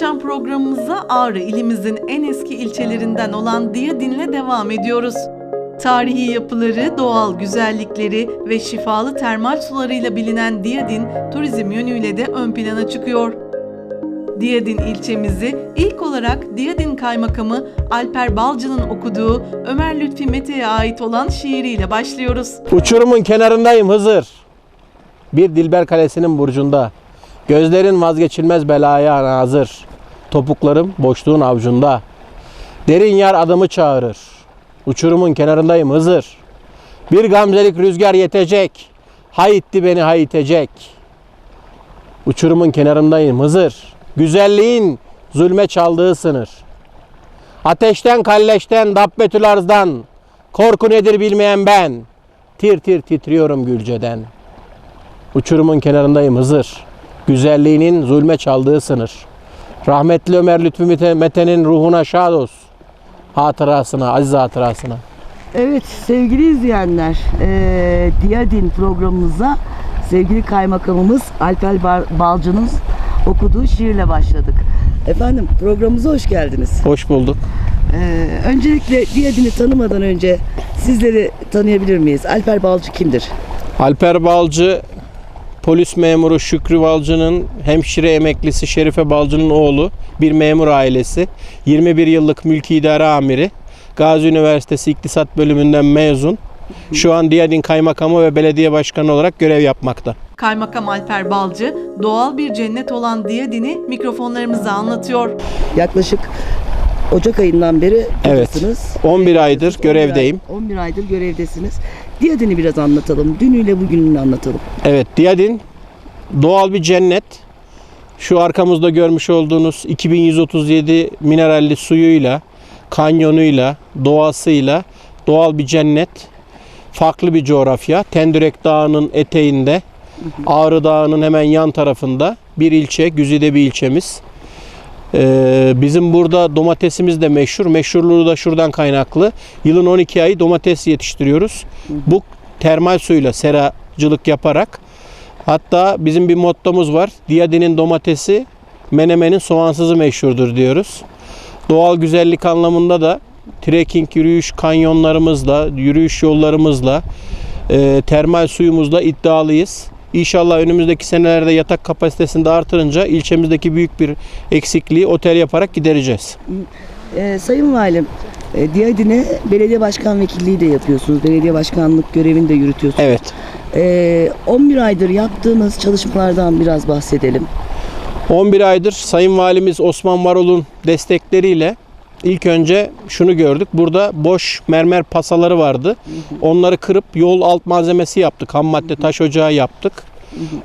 Yaşam programımıza Ağrı ilimizin en eski ilçelerinden olan Diyadin'le devam ediyoruz. Tarihi yapıları, doğal güzellikleri ve şifalı termal sularıyla bilinen Diyadin, turizm yönüyle de ön plana çıkıyor. Diyadin ilçemizi ilk olarak Diyadin Kaymakamı Alper Balcı'nın okuduğu Ömer Lütfi Mete'ye ait olan şiiriyle başlıyoruz. Uçurumun kenarındayım Hızır. Bir Dilber Kalesi'nin burcunda. Gözlerin vazgeçilmez belaya nazır. Topuklarım boşluğun avcunda. Derin yar adımı çağırır. Uçurumun kenarındayım Hızır. Bir gamzelik rüzgar yetecek. Hayitti beni hayitecek. Uçurumun kenarındayım Hızır. Güzelliğin zulme çaldığı sınır. Ateşten kalleşten dabbetül arzdan. Korku nedir bilmeyen ben. Tir tir titriyorum gülceden. Uçurumun kenarındayım Hızır. Güzelliğinin zulme çaldığı sınır. Rahmetli Ömer Lütfü Mete- Mete'nin ruhuna şad olsun. Hatırasına, aziz hatırasına. Evet sevgili izleyenler, eee Diyadin programımıza sevgili kaymakamımız Alper Balcı'nın okuduğu şiirle başladık. Efendim programımıza hoş geldiniz. Hoş bulduk. Eee, öncelikle Diyadin'i tanımadan önce sizleri tanıyabilir miyiz? Alper Balcı kimdir? Alper Balcı, polis memuru Şükrü Balcı'nın hemşire emeklisi Şerife Balcı'nın oğlu. Bir memur ailesi. 21 yıllık mülki idare amiri. Gazi Üniversitesi İktisat Bölümünden mezun. Şu an Diyadin Kaymakamı ve Belediye Başkanı olarak görev yapmakta. Kaymakam Alper Balcı, doğal bir cennet olan Diyadin'i mikrofonlarımıza anlatıyor. Yaklaşık Ocak ayından beri Evet. buradasınız. 11 aydır 11 ay- görevdeyim. 11 aydır görevdesiniz. Diyadin'i biraz anlatalım. Dünüyle bugününü anlatalım. Evet, Diyadin doğal bir cennet. Şu arkamızda görmüş olduğunuz 2137 mineralli suyuyla, kanyonuyla, doğasıyla doğal bir cennet. Farklı bir coğrafya. Tendürek Dağı'nın eteğinde, Ağrı Dağı'nın hemen yan tarafında bir ilçe, güzide bir ilçemiz. Ee, bizim burada domatesimiz de meşhur. Meşhurluğu da şuradan kaynaklı. Yılın 12 ayı domates yetiştiriyoruz. Bu termal suyla seracılık yaparak hatta bizim bir mottomuz var. Diyadin'in domatesi Menemen'in soğansızı meşhurdur diyoruz. Doğal güzellik anlamında da trekking yürüyüş kanyonlarımızla, yürüyüş yollarımızla, e, termal suyumuzla iddialıyız. İnşallah önümüzdeki senelerde yatak kapasitesini de artırınca ilçemizdeki büyük bir eksikliği otel yaparak gidereceğiz. Ee, Sayın Valim, e, Diyadin'e belediye başkan vekilliği de yapıyorsunuz. Belediye başkanlık görevini de yürütüyorsunuz. Evet. Ee, 11 aydır yaptığınız çalışmalardan biraz bahsedelim. 11 aydır Sayın Valimiz Osman Varol'un destekleriyle ilk önce şunu gördük. Burada boş mermer pasaları vardı. Onları kırıp yol alt malzemesi yaptık. Ham madde taş ocağı yaptık.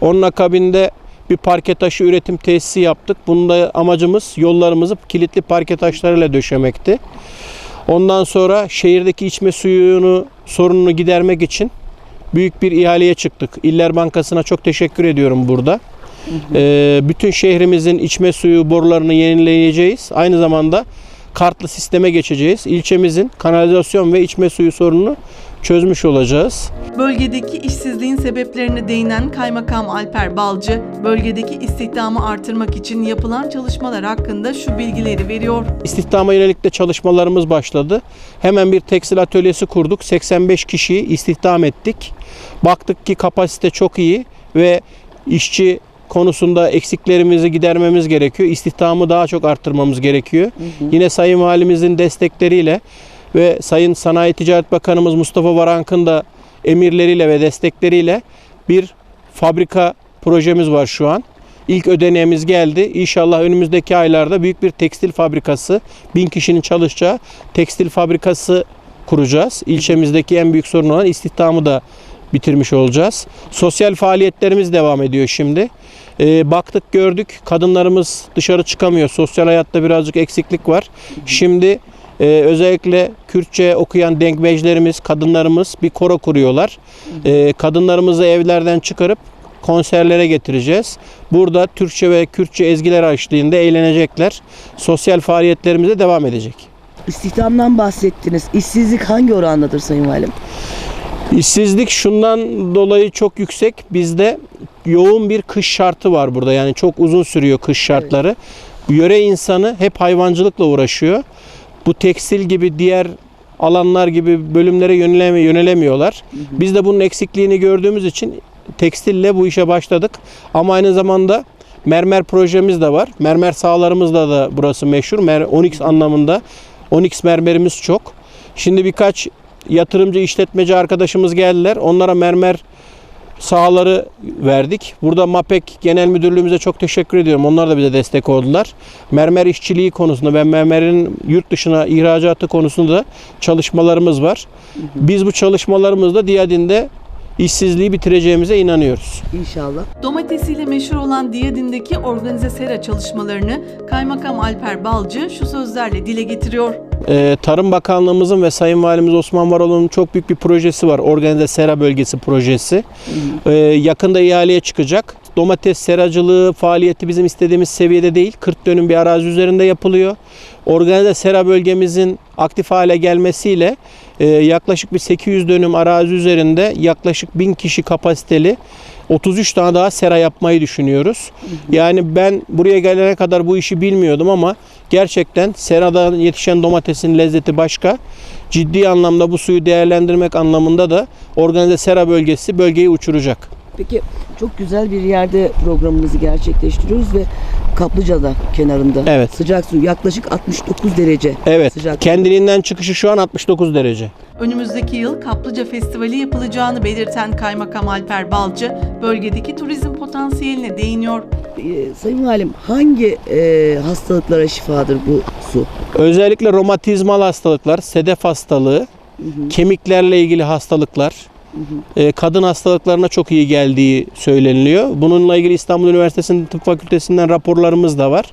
Onun akabinde bir parke taşı üretim tesisi yaptık. Bunda amacımız yollarımızı kilitli parke taşlarıyla döşemekti. Ondan sonra şehirdeki içme suyunu sorununu gidermek için büyük bir ihaleye çıktık. İller Bankası'na çok teşekkür ediyorum burada. Ee, bütün şehrimizin içme suyu borularını yenileyeceğiz. Aynı zamanda kartlı sisteme geçeceğiz. İlçemizin kanalizasyon ve içme suyu sorununu çözmüş olacağız. Bölgedeki işsizliğin sebeplerine değinen Kaymakam Alper Balcı, bölgedeki istihdamı artırmak için yapılan çalışmalar hakkında şu bilgileri veriyor. İstihdama yönelik de çalışmalarımız başladı. Hemen bir tekstil atölyesi kurduk. 85 kişiyi istihdam ettik. Baktık ki kapasite çok iyi ve işçi konusunda eksiklerimizi gidermemiz gerekiyor. İstihdamı daha çok arttırmamız gerekiyor. Yine Sayın Valimizin destekleriyle ve Sayın Sanayi Ticaret Bakanımız Mustafa Varank'ın da emirleriyle ve destekleriyle bir fabrika projemiz var şu an. İlk ödeneğimiz geldi. İnşallah önümüzdeki aylarda büyük bir tekstil fabrikası, bin kişinin çalışacağı tekstil fabrikası kuracağız. İlçemizdeki en büyük sorun olan istihdamı da bitirmiş olacağız. Sosyal faaliyetlerimiz devam ediyor şimdi. Ee, baktık gördük kadınlarımız dışarı çıkamıyor. Sosyal hayatta birazcık eksiklik var. Şimdi e, özellikle Kürtçe okuyan denkbejlerimiz, kadınlarımız bir koro kuruyorlar. Ee, kadınlarımızı evlerden çıkarıp konserlere getireceğiz. Burada Türkçe ve Kürtçe ezgiler eşliğinde eğlenecekler. Sosyal faaliyetlerimiz de devam edecek. İstihdamdan bahsettiniz. İşsizlik hangi orandadır Sayın Valim? İşsizlik şundan dolayı çok yüksek. Bizde yoğun bir kış şartı var burada. Yani çok uzun sürüyor kış şartları. yöre insanı hep hayvancılıkla uğraşıyor. Bu tekstil gibi diğer alanlar gibi bölümlere yöneleme, yönelemiyorlar. Biz de bunun eksikliğini gördüğümüz için tekstille bu işe başladık. Ama aynı zamanda mermer projemiz de var. Mermer sahalarımızda da burası meşhur. Mer 10x anlamında 10x mermerimiz çok. Şimdi birkaç yatırımcı işletmeci arkadaşımız geldiler. Onlara mermer sahaları verdik. Burada MAPEK Genel Müdürlüğümüze çok teşekkür ediyorum. Onlar da bize destek oldular. Mermer işçiliği konusunda ve mermerin yurt dışına ihracatı konusunda da çalışmalarımız var. Biz bu çalışmalarımızda Diyadin'de işsizliği bitireceğimize inanıyoruz. İnşallah. Domatesiyle meşhur olan Diyadin'deki organize sera çalışmalarını Kaymakam Alper Balcı şu sözlerle dile getiriyor. Ee, Tarım Bakanlığımızın ve Sayın Valimiz Osman Varol'un çok büyük bir projesi var. Organize Sera Bölgesi projesi. Ee, yakında ihaleye çıkacak. Domates seracılığı faaliyeti bizim istediğimiz seviyede değil. 40 dönüm bir arazi üzerinde yapılıyor. Organize sera bölgemizin aktif hale gelmesiyle e, yaklaşık bir 800 dönüm arazi üzerinde yaklaşık 1000 kişi kapasiteli 33 tane daha sera yapmayı düşünüyoruz. Yani ben buraya gelene kadar bu işi bilmiyordum ama gerçekten seradan yetişen domatesin lezzeti başka. Ciddi anlamda bu suyu değerlendirmek anlamında da organize sera bölgesi bölgeyi uçuracak. Peki çok güzel bir yerde programımızı gerçekleştiriyoruz ve Kaplıca'da kenarında. Evet. Sıcak su yaklaşık 69 derece. Evet. Sıcak. Kendiliğinden çıkışı şu an 69 derece. Önümüzdeki yıl Kaplıca Festivali yapılacağını belirten Kaymakam Alper Balcı, bölgedeki turizm potansiyeline değiniyor. Ee, Sayın Valim hangi e, hastalıklara şifadır bu su? Özellikle romatizmal hastalıklar, sedef hastalığı, kemiklerle ilgili hastalıklar, e, kadın hastalıklarına çok iyi geldiği söyleniliyor. Bununla ilgili İstanbul Üniversitesi'nin tıp fakültesinden raporlarımız da var.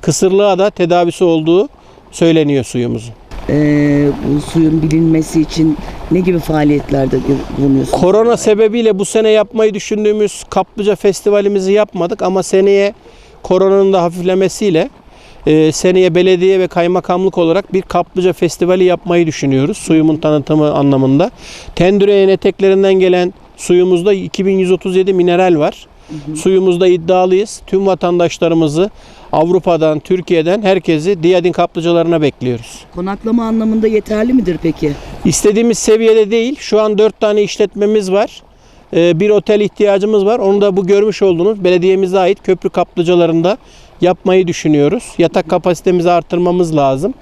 Kısırlığa da tedavisi olduğu söyleniyor suyumuzun. Bu suyun bilinmesi için ne gibi faaliyetlerde bulunuyorsunuz? Korona sebebiyle bu sene yapmayı düşündüğümüz Kaplıca Festivalimizi yapmadık ama seneye koronanın da hafiflemesiyle e, seneye belediye ve kaymakamlık olarak bir Kaplıca Festivali yapmayı düşünüyoruz. Suyumun tanıtımı anlamında. Tendüreğin eteklerinden gelen suyumuzda 2137 mineral var. Suyumuzda iddialıyız. Tüm vatandaşlarımızı Avrupa'dan, Türkiye'den herkesi Diyadin kaplıcalarına bekliyoruz. Konaklama anlamında yeterli midir peki? İstediğimiz seviyede değil. Şu an 4 tane işletmemiz var. Ee, Bir otel ihtiyacımız var. Onu da bu görmüş olduğunuz belediyemize ait köprü kaplıcalarında yapmayı düşünüyoruz. Yatak kapasitemizi artırmamız lazım.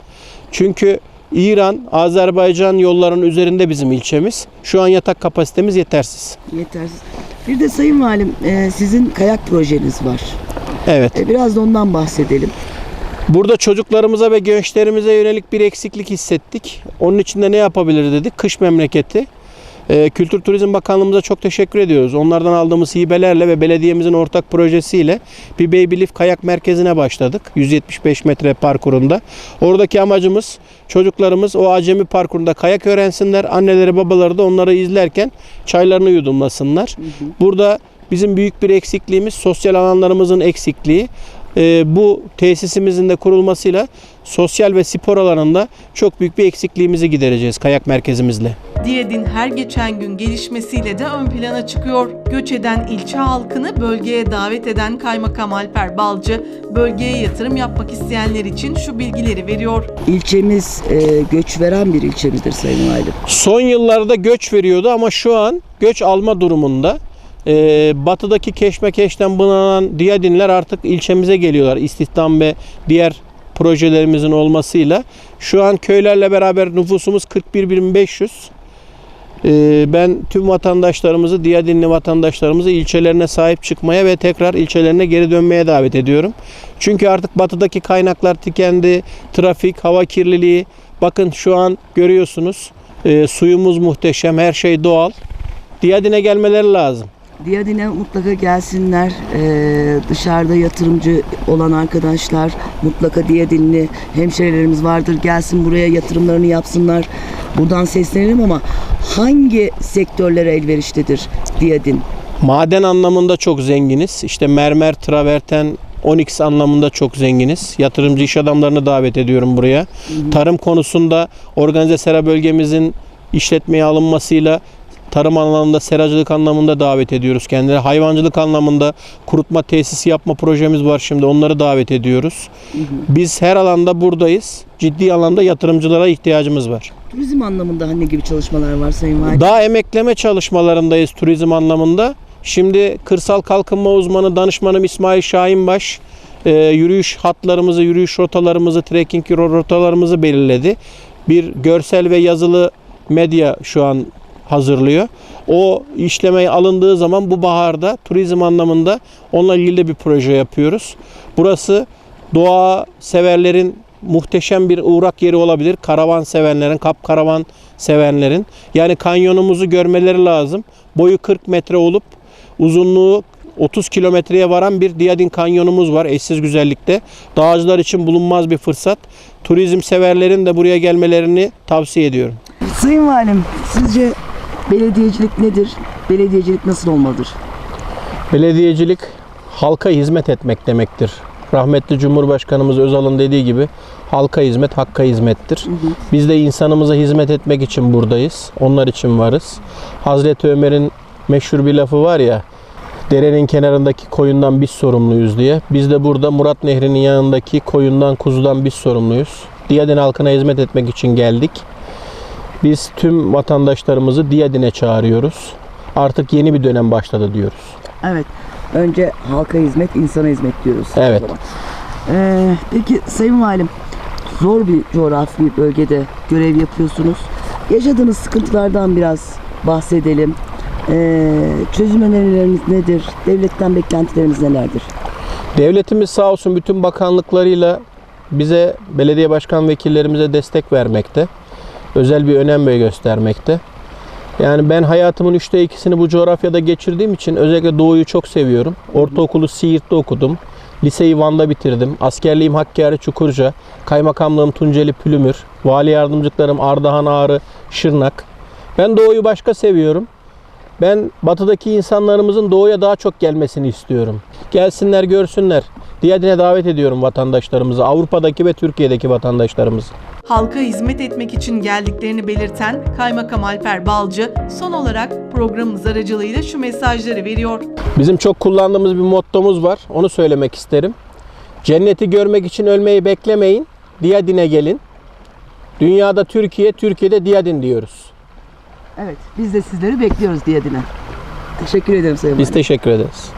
Çünkü İran, Azerbaycan yollarının üzerinde bizim ilçemiz. Şu an yatak kapasitemiz yetersiz. Yetersiz. Bir de Sayın Valim e, sizin kayak projeniz var. Evet. E, biraz da ondan bahsedelim. Burada çocuklarımıza ve gençlerimize yönelik bir eksiklik hissettik. Onun için de ne yapabilir dedik? Kış memleketi. Ee, Kültür Turizm Bakanlığımıza çok teşekkür ediyoruz. Onlardan aldığımız hibelerle ve belediyemizin ortak projesiyle bir Babylift kayak merkezine başladık. 175 metre parkurunda. Oradaki amacımız çocuklarımız o acemi parkurunda kayak öğrensinler. Anneleri babaları da onları izlerken çaylarını yudumlasınlar. Burada bizim büyük bir eksikliğimiz sosyal alanlarımızın eksikliği. Ee, bu tesisimizin de kurulmasıyla sosyal ve spor alanında çok büyük bir eksikliğimizi gidereceğiz kayak merkezimizle. Diyadin her geçen gün gelişmesiyle de ön plana çıkıyor. Göç eden ilçe halkını bölgeye davet eden Kaymakam Alper Balcı, bölgeye yatırım yapmak isteyenler için şu bilgileri veriyor. İlçemiz e, göç veren bir ilçe midir Sayın Valim? Son yıllarda göç veriyordu ama şu an göç alma durumunda. Ee, batıdaki keşmekeşten bunalan Diyadinler artık ilçemize geliyorlar. İstihdam ve diğer projelerimizin olmasıyla. Şu an köylerle beraber nüfusumuz 41.500. Ee, ben tüm vatandaşlarımızı, Diyadinli vatandaşlarımızı ilçelerine sahip çıkmaya ve tekrar ilçelerine geri dönmeye davet ediyorum. Çünkü artık batıdaki kaynaklar tükendi. Trafik, hava kirliliği. Bakın şu an görüyorsunuz. Ee, suyumuz muhteşem, her şey doğal. Diyadin'e gelmeleri lazım. Diyadin'e mutlaka gelsinler. Ee, dışarıda yatırımcı olan arkadaşlar mutlaka Diyadinli hemşehrilerimiz vardır. Gelsin buraya yatırımlarını yapsınlar. Buradan seslenelim ama hangi sektörlere elverişlidir Diyadin? Maden anlamında çok zenginiz. İşte mermer, traverten, onyx anlamında çok zenginiz. Yatırımcı iş adamlarını davet ediyorum buraya. Tarım konusunda organize sera bölgemizin işletmeye alınmasıyla Tarım anlamında, seracılık anlamında davet ediyoruz kendileri. Hayvancılık anlamında kurutma tesisi yapma projemiz var şimdi. Onları davet ediyoruz. Biz her alanda buradayız. Ciddi anlamda yatırımcılara ihtiyacımız var. Turizm anlamında ne gibi çalışmalar var Sayın Valim? Daha emekleme çalışmalarındayız turizm anlamında. Şimdi kırsal kalkınma uzmanı danışmanım İsmail Şahinbaş e, yürüyüş hatlarımızı, yürüyüş rotalarımızı, trekking rotalarımızı belirledi. Bir görsel ve yazılı medya şu an hazırlıyor. O işlemeye alındığı zaman bu baharda turizm anlamında onunla ilgili de bir proje yapıyoruz. Burası doğa severlerin muhteşem bir uğrak yeri olabilir. Karavan sevenlerin, kap karavan sevenlerin. Yani kanyonumuzu görmeleri lazım. Boyu 40 metre olup uzunluğu 30 kilometreye varan bir Diyadin kanyonumuz var eşsiz güzellikte. Dağcılar için bulunmaz bir fırsat. Turizm severlerin de buraya gelmelerini tavsiye ediyorum. Sayın Valim sizce belediyecilik nedir? Belediyecilik nasıl olmalıdır? Belediyecilik halka hizmet etmek demektir. Rahmetli Cumhurbaşkanımız Özal'ın dediği gibi halka hizmet hakka hizmettir. Biz de insanımıza hizmet etmek için buradayız. Onlar için varız. Hazreti Ömer'in meşhur bir lafı var ya derenin kenarındaki koyundan biz sorumluyuz diye. Biz de burada Murat Nehri'nin yanındaki koyundan kuzudan biz sorumluyuz. Diyadin halkına hizmet etmek için geldik. Biz tüm vatandaşlarımızı Diyadin'e çağırıyoruz. Artık yeni bir dönem başladı diyoruz. Evet. Önce halka hizmet, insana hizmet diyoruz. Evet. Ee, peki Sayın Valim, zor bir coğrafi bölgede görev yapıyorsunuz. Yaşadığınız sıkıntılardan biraz bahsedelim. Ee, çözüm önerileriniz nedir? Devletten beklentileriniz nelerdir? Devletimiz sağ olsun bütün bakanlıklarıyla bize belediye başkan vekillerimize destek vermekte. Özel bir önem göstermekte. Yani ben hayatımın üçte ikisini bu coğrafyada geçirdiğim için özellikle doğuyu çok seviyorum. Ortaokulu Siirt'te okudum. Liseyi Van'da bitirdim. Askerliğim Hakkari Çukurca. Kaymakamlığım Tunceli Pülümür. Vali yardımcılıklarım Ardahan Ağrı Şırnak. Ben doğuyu başka seviyorum. Ben batıdaki insanlarımızın doğuya daha çok gelmesini istiyorum. Gelsinler görsünler. Diyadin'e davet ediyorum vatandaşlarımızı. Avrupa'daki ve Türkiye'deki vatandaşlarımızı. Halka hizmet etmek için geldiklerini belirten Kaymakam Alper Balcı son olarak programımız aracılığıyla şu mesajları veriyor. Bizim çok kullandığımız bir mottomuz var. Onu söylemek isterim. Cenneti görmek için ölmeyi beklemeyin. Diyadin'e gelin. Dünyada Türkiye, Türkiye'de Diyadin diyoruz. Evet, biz de sizleri bekliyoruz Diyadin'e. Teşekkür ederim Sayın Biz teşekkür ederiz.